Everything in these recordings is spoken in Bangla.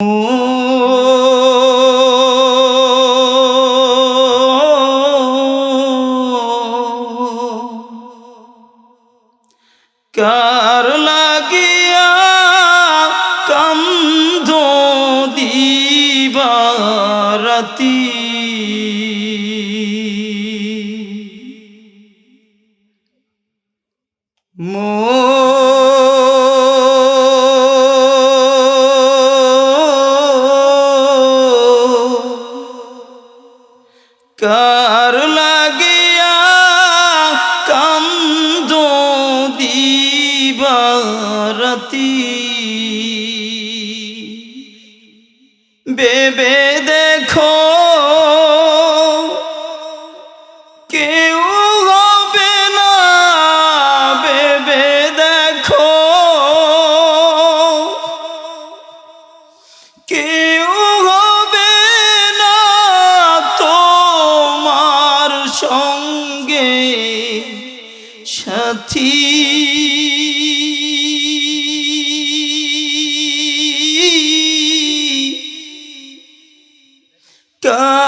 কার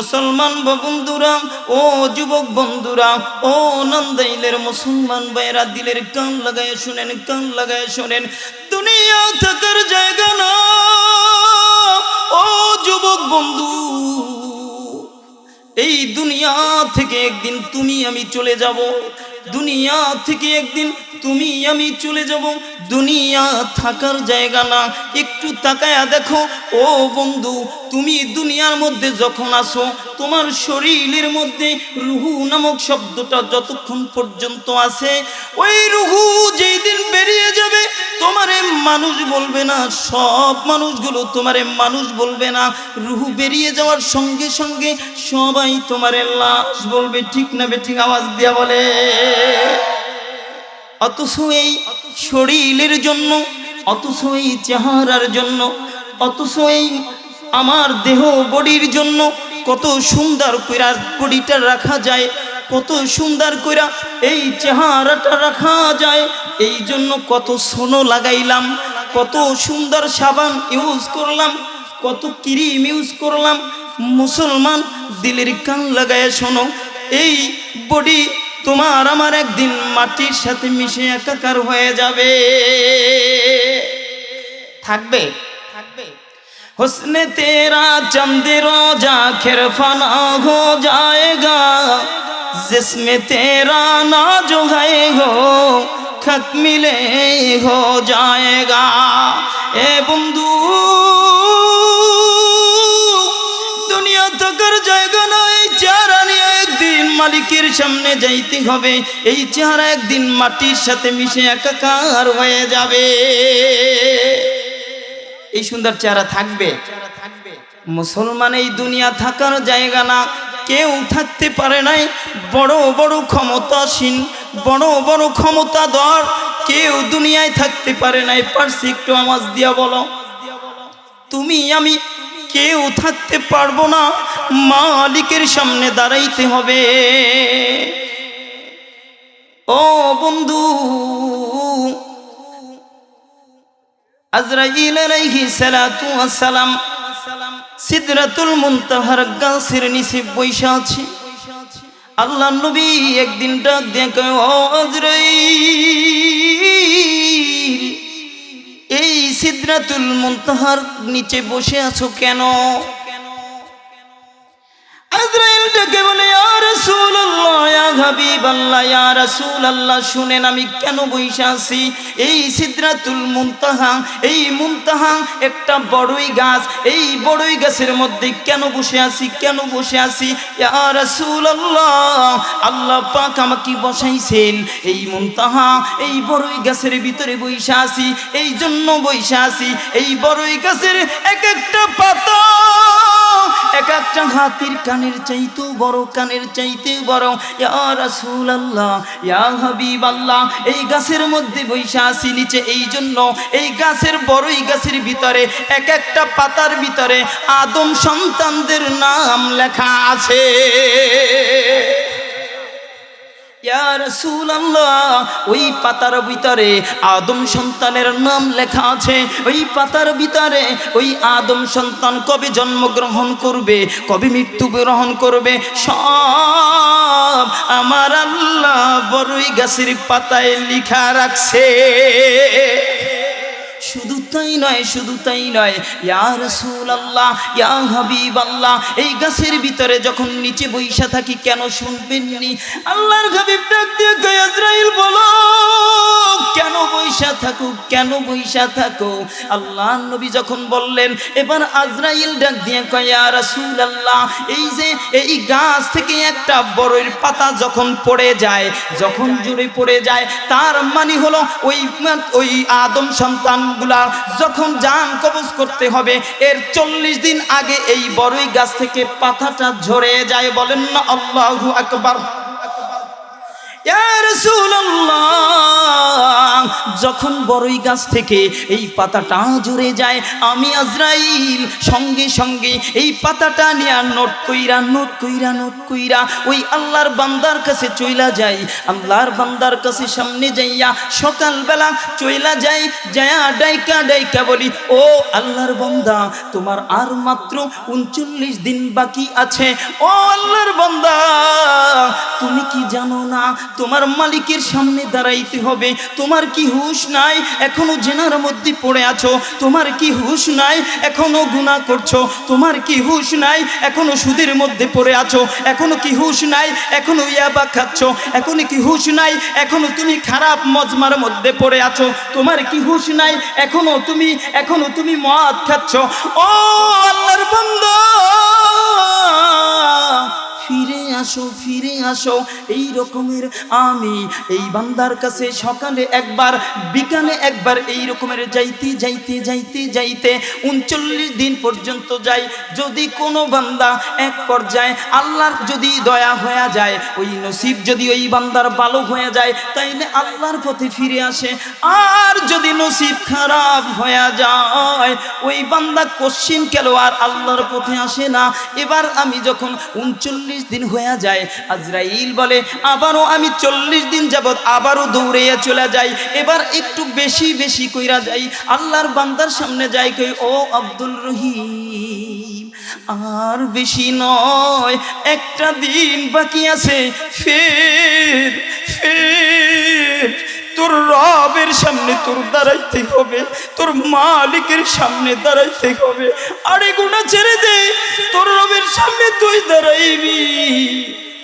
মুসলমান বন্ধুরা, ও যুবক বন্ধুরা, ও নন্দাইলের মুসলমান ভাইরা দিলের কান লাগায় শুনেন, কান লাগায় শুনেন। দুনিয়া থাকার জায়গা না। ও যুবক বন্ধু, এই দুনিয়া থেকে একদিন তুমি আমি চলে যাব। দুনিয়া থেকে একদিন তুমি আমি চলে যাব। দুনিয়া থাকার জায়গা না। একটু তাকায়া দেখো, ও বন্ধু তুমি দুনিয়ার মধ্যে যখন আসো তোমার শরীরের মধ্যে রুহু নামক শব্দটা যতক্ষণ পর্যন্ত আছে, ওই রুহু যেই দিন বেরিয়ে যাবে, তোমারে মানুষ বলবে না, সব মানুষগুলো তোমারে মানুষ বলবে না। রুহু বেরিয়ে যাওয়ার সঙ্গে সঙ্গে সবাই তোমারে লাশ বলবে, ঠিক না বে ঠিক আওয়াজ দিয়া বলে। অথচ এই শরীরের জন্য, অথচ এই চেহারার জন্য, অথচ এই আমার দেহ বডির জন্য কত সুন্দর কইরা বডিটা রাখা যায়, কত সুন্দর কইরা এই চেহারাটা রাখা যায়, এই জন্য কত সোনো লাগাইলাম, কত সুন্দর সাবান ইউজ করলাম, কত ক্রিম ইউজ করলাম, মুসলমান দিলের কান লাগায় শোনো, এই বডি তোমার আমার একদিন মাটির সাথে মিশে একাকার হয়ে যাবে। থাকবে? हुस्न तेरा चंद रोजा खिर फना हो जाएगा जिसमें तेरा ना जो है हो खत मिले हो जाएगा ए बंधु দুনিয়া থাকার জায়গা না এই চেহারা নিয়ে একদিন মালিকের সামনে যাইতে হবে এই চেহারা একদিন মাটির সাথে মিশে একাকার হয়ে যাবে এই সুন্দর চেহারা থাকবে। মুসলমান এই দুনিয়া থাকার জায়গা না। কেউ থাকতে পারে নাই। বড় বড় ক্ষমতাসীন, বড় বড় ক্ষমতা ক্ষমতাধর। কেউ দুনিয়ায় থাকতে পারে নাই। পারছি একটু আওয়াজ দিয়া বলো। তুমি, আমি কেউ থাকতে পারব না। মালিকের সামনে দাঁড়াইতে হবে। ও বন্ধু আজরাইল আলাইহি সালাতু ওয়াসসালাম সিদরাতুল মুনতাহার গাছের নিচে বৈশা আছে। আল্লাহ নবী একদিন ডাক দেখে ও আজরাইল, এই সিদরাতুল মুনতাহার নিচে বসে আছো কেন? আজরাইল ডেকে বলে শুনেন আমি কেন বইসা আছি? এই সিদরাতুল মুনতাহা, এই মুনতাহা একটা বড়ই গাছ, এই বড়ই গাছের মধ্যে কেন বসে আছি? কেন বসে আছি? আল্লাহ পাক আমাকে বসাইছেন, এই মুনতাহা, এই বড়ই গাছের ভিতরে বইসা আছি, এই জন্য বইসা আছি, এই বড়ই গাছের এক একটা পাতা এক একটা হাতির কানের চাইতেও বড়, কানের চাইতে বড়। ইয়া রাসূলুল্লাহ, ইয়া হাবিবাল্লাহ, এই গাছের মধ্যে বৈশা আছি নিচে এই জন্য। এই গাছের বড়ই গাছের ভিতরে, এক একটা পাতার ভিতরে আদম সন্তানদের নাম লেখা আছে। ওই পাতার ভিতরে আদম সন্তানের নাম লেখা আছে। ওই পাতার ভিতরে ওই আদম সন্তান কবে জন্মগ্রহণ করবে, কবে মৃত্যুগ্রহণ করবে, সব আমার আল্লাহ বড়ই গাছের পাতায় লিখা রাখছে। শুধু তাই নয়, শুধু তাই নয়। ইয়া রাসূলুল্লাহ, ইয়া হাবিবাল্লাহ, এই গাছের ভিতরে যখন নিচে বইসা থাকি কেন শুনবেননি? আল্লাহর হাবিব ডাক দিয়ে কয়, আজরাইল বলো, কেন বইসা থাকো, কেন বইসা থাকো? আল্লাহ নবী যখন বললেন, এবার আজরাইল ডাক দিয়ে কয়, ইয়া রাসূলুল্লাহ, এই যে এই গাছ থেকে একটা বড়ের পাতা যখন পড়ে যায়, যখন জুড়ে পড়ে যায়, তার মানে হলো ওই ওই আদম সন্তানগুলা যখন যান কবজ করতে হবে, এর চল্লিশ দিন আগে এই বড়ই গাছ থেকে পাতাটা ঝরে যায়। বলেন না, আল্লাহ আকবার। যখন বড়ই গাছ থেকে এই পাতাটা জুড়ে যায়, আমি আজরাইল, সঙ্গে সঙ্গে এই পাতাটা নিয়ে নোট কইরা নোট কইরা নোট কইরা ওই আল্লাহর বান্দার কাছে চইলা যাই। আল্লাহর বান্দার কাছে সামনে যাইয়া সকালবেলা চইলা যাই যায়া ডাইকা ডাইকা বলি, ও আল্লাহর বান্দা, তোমার আর মাত্র উনচল্লিশ দিন বাকি আছে। ও আল্লাহর বান্দা, তুমি কি জানো না তোমার মালিকের সামনে দাঁড়াইতে হবে। তোমার কি হুশ নাই? এখনও জেনার মধ্যে পড়ে আছো। তোমার কি হুশ নাই? এখনও গুনাহ করছ। তোমার কি হুশ নাই? এখনও সুদের মধ্যে পড়ে আছো। এখনও কি হুশ নাই? এখনও ইয়াবা খাচ্ছ। এখনও কি হুশ নাই? এখনও তুমি খারাপ মজমার মধ্যে পড়ে আছো। তোমার কি হুশ নাই? এখনও তুমি এখনও তুমি মদ খাচ্ছ। ও আল্লাহর বান্দা, ফিরে আসো, ফিরে আসো। এই রকমের আমি এই বান্দার কাছে সকালে একবার, বিকালে একবার এই রকমের যাইতে যাইতে যাইতে যাইতে উনচল্লিশ দিন পর্যন্ত যাই। যদি কোনো বান্দা এক পর্যায়ে আল্লাহর যদি দয়া হয়ে যায়, ওই নসিব যদি ওই বান্দার ভালো হয়ে যায়, তাইলে আল্লাহর পথে ফিরে আসে। আর যদি নসিব খারাপ হয়ে যায়, ওই বান্দা কোশ্চিন কেন আর আল্লাহর পথে আসে না। এবার আমি যখন উনচল্লিশ দিন হয়ে যায়। আজরাইল বলে, আবারও আমি চল্লিশ দিন যাবৎ আবারও দৌড়ে চলে যাই। এবার একটু বেশি বেশি কইরা যাই। আল্লাহর বান্দার সামনে যাই কই, ও আব্দুল রহিম, আর বেশি নয়, একটা দিন বাকি আছে। ফের ফের তোর রবের সামনে তোর দাঁড়াইতে হবে, তোর মালিকের সামনে দাঁড়াইতে হবে। আরে গুণা ছেড়ে দে, তোর রবের সামনে তুই দাঁড়াইবি।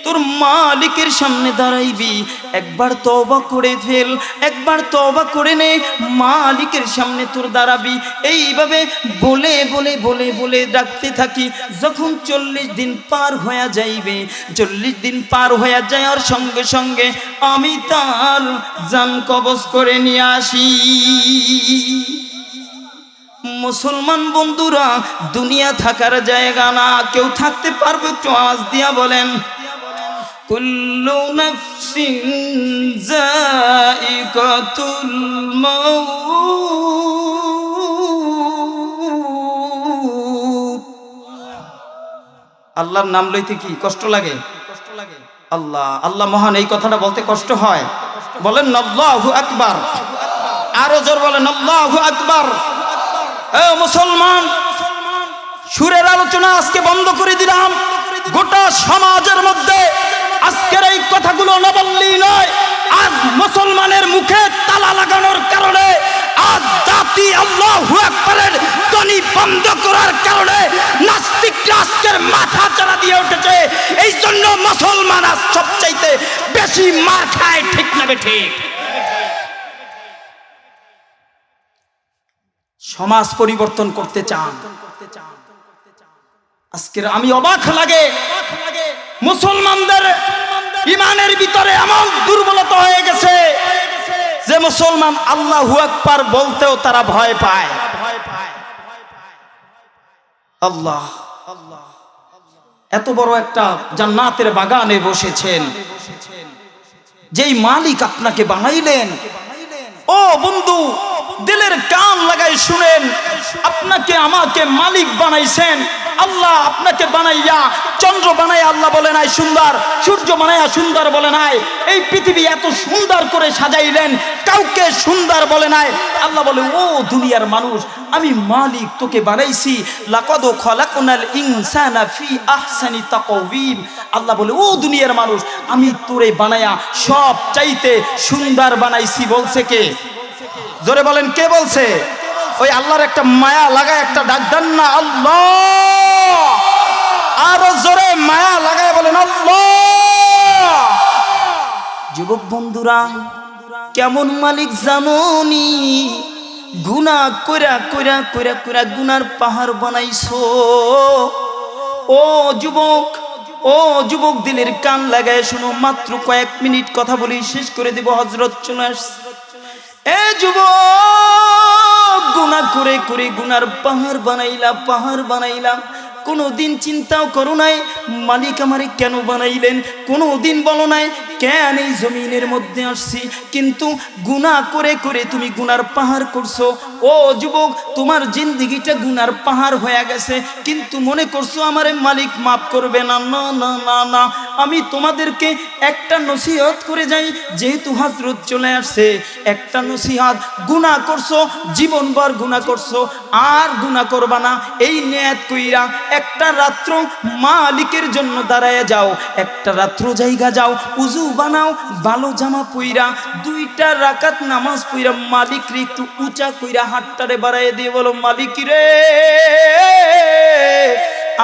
তোর মালিকের সামনে দাঁড়াইবি। একবার তবা করে ফেল, একবার তবা করে নে, মালিকের সামনে তোর দাঁড়াবি। এইভাবে বলে বলে বলে বলে ডাকতে থাকি। যখন চল্লিশ দিন পার হয়ে যাইবে, চল্লিশ দিন পার হয়ে যাওয়ার সঙ্গে সঙ্গে আমি তার জান কবজ করে নিয়ে আসি। মুসলমান বন্ধুরা, দুনিয়া থাকার জায়গা না, কেউ থাকতে পারবে একটু আওয়াজ দিয়া বলেন। কুল্লু নফসিন জাইকাতুল মাউত। আল্লাহর নাম লইতে কি কষ্ট লাগে কষ্ট লাগে? আল্লাহ আল্লাহ মহান এই কথাটা বলতে কষ্ট হয়। বলেন, আল্লাহু আকবার। আরও জোর বলেন, আল্লাহু আকবার। এ মুসলমান, সুরের আলোচনা আজকে বন্ধ করে দিলাম। গোটা সমাজের মধ্যে আজকের এই কথাগুলো না বললেই নয়, আজ মুসলমানের মুখে তালা লাগানোর কারণে, আজ করার কারণে আজকের মাথা দিয়ে উঠেছে। এই জন্য বেশি খায় ঠিক? সমাজ পরিবর্তন করতে চান। আজকের আমি অবাক লাগে মুসলমানদের ইমানের ভিতরে এমন দুর্বলতা হয়ে গেছে। যে মুসলমান আল্লাহু আকবার বলতেও তারা ভয় পায়। আল্লাহ, এত বড় একটা জান্নাতের বাগানে বসেছেন। যেই মালিক আপনাকে বানাইলেন, ও বন্ধু দিলের কান লাগাই শুনেন, আপনাকে আমাকে মালিক বানাইছেন, আল্লাহ আপনাকে বানাইয়া, চন্দ্র বানাই আল্লাহ বলে নাই সুন্দর, সূর্য বানাইয়া সুন্দর বলে নাই, এই পৃথিবী এত সুন্দর করে সাজাইলেন, কাউকে সুন্দর বলে নাই। আল্লাহ বলে, ও দুনিয়ার মানুষ, আমি মালিক তোকে বানাইছি, লাকদ খলাকুনাল ইনসানা ফি আহসানি তাকওয়িম। আল্লাহ বলে, ও দুনিয়ার মানুষ, আমি তোরে বানায়া সব চাইতে সুন্দর বানাইছি, বলছে কে? জোরে বলেন, কে বলছে? ওই আল্লাহর একটা মায়া লাগায় একটা ডাক দেন না, আল্লাহ! আরও জোরে মায়া লাগায় বলেন, আল্লাহ! যুবক বন্ধুরা, কেমন মালিক জানোনি? গুনা কইরা কইরা কইরা কইরা গুনার পাহাড় বানাইছো। ও যুবক ও যুবক দিলের কান লাগায় শুনো, মাত্র কয়েক মিনিট কথা বলি, শেষ করে দেব হজরত চলে আসছে। এ যুবক, গুনাহ করে করে গুনার পাহাড় বানাইলা পাহাড় বানাইলা। কোনো দিন চিন্তাও করো নাই, মালিক আমারে কেন বানাইলেন? কোনো দিন বলো নাই কেন এই জমিনের মধ্যে আসছি? কিন্তু গুনাহ করে করে তুমি গুনার পাহাড় করছ। ও যুবক, তোমার জিন্দিগিটা গুনার পাহাড় হয়ে গেছে। কিন্তু মনে করছ আমার মালিক মাফ করবে না না না না না। আমি তোমাদেরকে একটা নসিহত করে যাই, যেহেতু হাজরত চলে আসছে। একটা নসিহত গুণা করছ, জীবনভর গুণা করছ। আর গুণা করবা না, এই নেয়াত কইরা একটা রাত্র মালিকের জন্য দাঁড়ায় যাও। একটা রাত্র জায়গা যাও উজু বানাও ভালো জামা পইরা, দুইটা রাকাত নামাজ পইরা, মালিক রে একটু উঁচা কইরা হাতটারে বাড়াই দিয়ে বলো, মালিক রে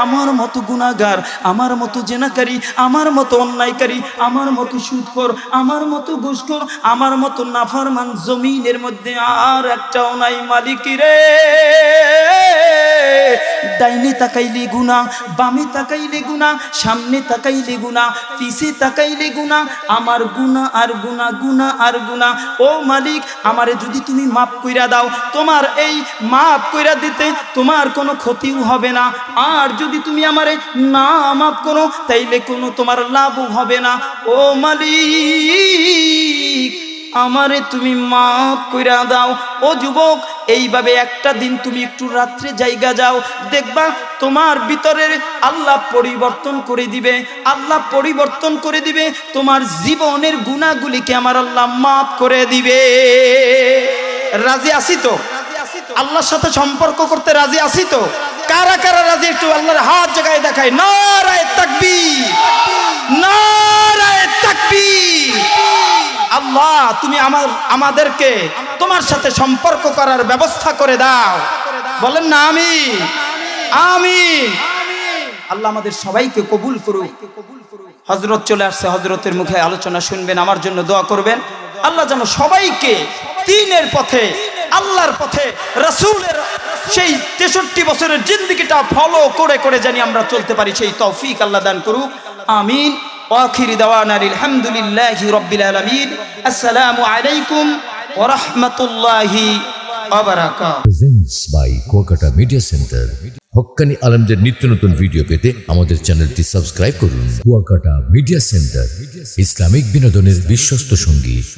আমার মতো গুণাগার আমার মতো জেনাকারী, আমার মতো অন্যায়কারী, আমার মতো সুদখোর, আমার মতো ঘুষখোর, আমার মতো নাফরমান জমিনের মধ্যে আর একটাও নাই মালিক রে। ডাইনে তাকাইলে গুনা বামে তাকাইলে গুনা সামনে তাকাইলে গুনা পিছে তাকাইলে গুনা আমার গুনা আর গুনা গুনা আর গুনা ও মালিক, আমারে যদি তুমি মাফ কইরা দাও, তোমার এই মাফ কইরা দিতে তোমার কোনো ক্ষতিও হবে না। আর যদি তুমি আমারে না মাফ করো, তাইলে কোনো তোমার লাভও হবে না। ও মালিক, আমারে তুমি মাফ কইরা দাও। ও যুবক, এইভাবে একটা দিন তুমি একটু রাত্রে জায়গা যাও। দেখবা, তোমার ভিতরের আল্লাহ পরিবর্তন করে দিবে। আল্লাহ পরিবর্তন করে দিবে, তোমার জীবনের গুণাগুলিকে আমার আল্লাহ মাফ করে দিবে। রাজি আসি তো? আল্লাহর সাথে সম্পর্ক করতে রাজি আসি তো? কারা কারা রাজি একটু আল্লাহর হাত জায়গায় দেখায়। নারায় তাকবীর। নারায় তাকবি আল্লাহ, তুমি আমার, আমাদেরকে তোমার সাথে সম্পর্ক করার ব্যবস্থা করে দাও। বলেন না আমি আমি আল্লাহ আমাদের সবাইকে কবুল করুক। হজরত চলে আসছে হজরতের মুখে আলোচনা শুনবেন, আমার জন্য দোয়া করবেন। আল্লাহ যেন সবাইকে তিনের পথে, আল্লাহর পথে, রসুলের সেই তেষট্টি বছরের জিন্দিগিটা ফলো করে করে জানি আমরা চলতে পারি। সেই তৌফিক আল্লাহ দান করুক। আমিন। ওয়াখির দাওয়ান আলহামদুলিল্লাহ রব্বিল আলমিন। আসসালামু আলাইকুম ওরহমতুল্লাহি presents by Kuakata media center হক্কানি আলমদের নিত্য নতুন ভিডিও পেতে আমাদের চ্যানেলটি সাবস্ক্রাইব করুন। কুয়াকাটা মিডিয়া সেন্টার ইসলামিক বিনোদনের বিশ্বস্ত সঙ্গী।